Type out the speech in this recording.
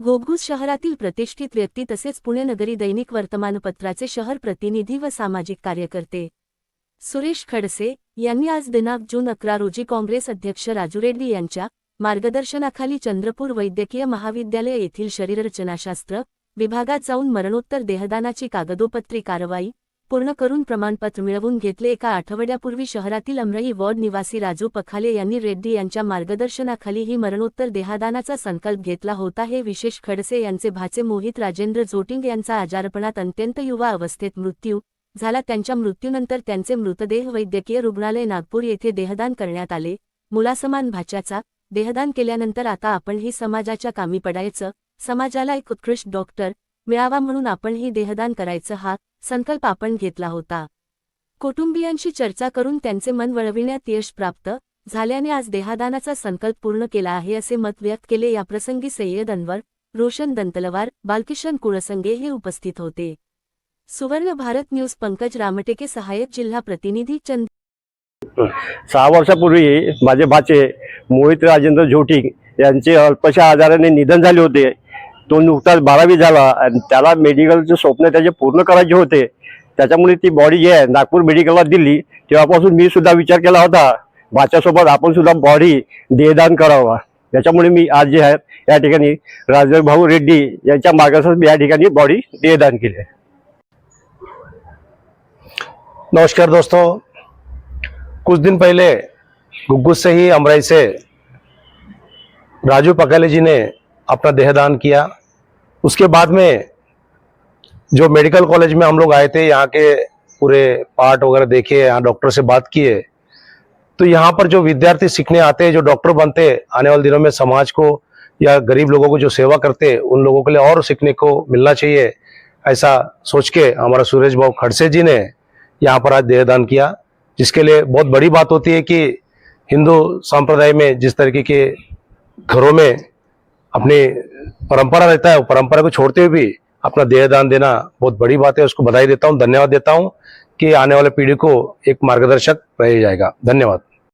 घोघूस शहरातील प्रतिष्ठित व्यक्ती तसेच पुणे नगरी दैनिक वर्तमानपत्राचे शहर प्रतिनिधी व सामाजिक कार्यकर्ते सुरेश खडसे यांनी आज दिनांक जून अकरा रोजी काँग्रेस अध्यक्ष राजू रेड्डी यांच्या मार्गदर्शनाखाली चंद्रपूर वैद्यकीय महाविद्यालय येथील शरीररचनाशास्त्र विभागात जाऊन मरणोत्तर देहदानाची कागदोपत्री कारवाई पूर्ण करून प्रमाणपत्र मिळवून घेतले. एका आठवड्यापूर्वी शहरातील अमराई वॉर्ड निवासी राजू पखाले यांनी रेड्डी यांच्या मार्गदर्शनाखाली ही मरणोत्तर देहादानाचा संकल्प घेतला होता. हे विशेष खडसे यांचे भाचे मोहित राजेंद्र जोटिंग यांचा आजारपणात अत्यंत युवा अवस्थेत मृत्यू झाला. त्यांच्या मृत्यूनंतर त्यांचे मृतदेह वैद्यकीय रुग्णालय नागपूर येथे देहदान करण्यात आले. मुलासमान भाच्याचा देहदान केल्यानंतर आता आपण ही समाजाच्या कामी पडायचं. समाजाला एक उत्कृष्ट डॉक्टर मिळावा म्हणून आपण ही देहदान करायचं हा संकल्प आपण घेतला होता. कुटुंबियांशी चर्चा करून त्यांचे मन वळविण्यात यश प्राप्त झाल्याने आज देहादानाचा संकल्प पूर्ण केला आहे असे मत व्यक्त केले. याप्रसंगी सय्यद अनवर रोशन दंतलवार बालकिशन कुळसंगे हे उपस्थित होते. सुवर्ण भारत न्यूज पंकज रामटेके सहाय्यक जिल्हा प्रतिनिधी चंद सहा वर्षापूर्वी माझे भाचे मोहित राजेंद्र जोटिंग यांचे अल्पशा आजाराने निधन झाले होते. तो नुकताच बारावी झाला आणि त्याला मेडिकलचे स्वप्न त्याचे पूर्ण करायचे होते. त्याच्यामुळे ती बॉडी जी आहे नागपूर मेडिकलला दिली. तेव्हापासून मी सुद्धा विचार केला होता भाच्यासोबत आपण सुद्धा बॉडी देहदान करावा. त्याच्यामुळे मी आज जे आहे या ठिकाणी राजभाऊ भाऊ रेड्डी यांच्या मार्गदर्शनात मी या ठिकाणी बॉडी देहदान केली. आहे नमस्कार दोस्तों. कुछ दिन पहले गुग्गुत से ही अमराई से राजू पकाले जी ने अपना देहदान किया। उसके बाद में जो मेडिकल कॉलेज में हम लोग आए थे यहाँ के पूरे पार्ट वगैरह देखे यहाँ डॉक्टर से बात किए तो यहाँ पर जो विद्यार्थी सीखने आते हैं जो डॉक्टर बनते हैं, आने वाले दिनों में समाज को या गरीब लोगों को जो सेवा करते हैं उन लोगों के लिए और सीखने को मिलना चाहिए ऐसा सोच के हमारा सुरेश भाव खड़से जी ने यहाँ पर आज देहदान किया जिसके लिए बहुत बड़ी बात होती है कि हिंदू संप्रदाय में जिस तरीके के घरों में अपनी परंपरा रहता है परंपरा को छोड़ते हुए भी अपना देह दान देना बहुत बड़ी बात है। उसको बधाई देता हूँ, धन्यवाद देता हूँ कि आने वाले पीढ़ी को एक मार्गदर्शक रह जाएगा। धन्यवाद।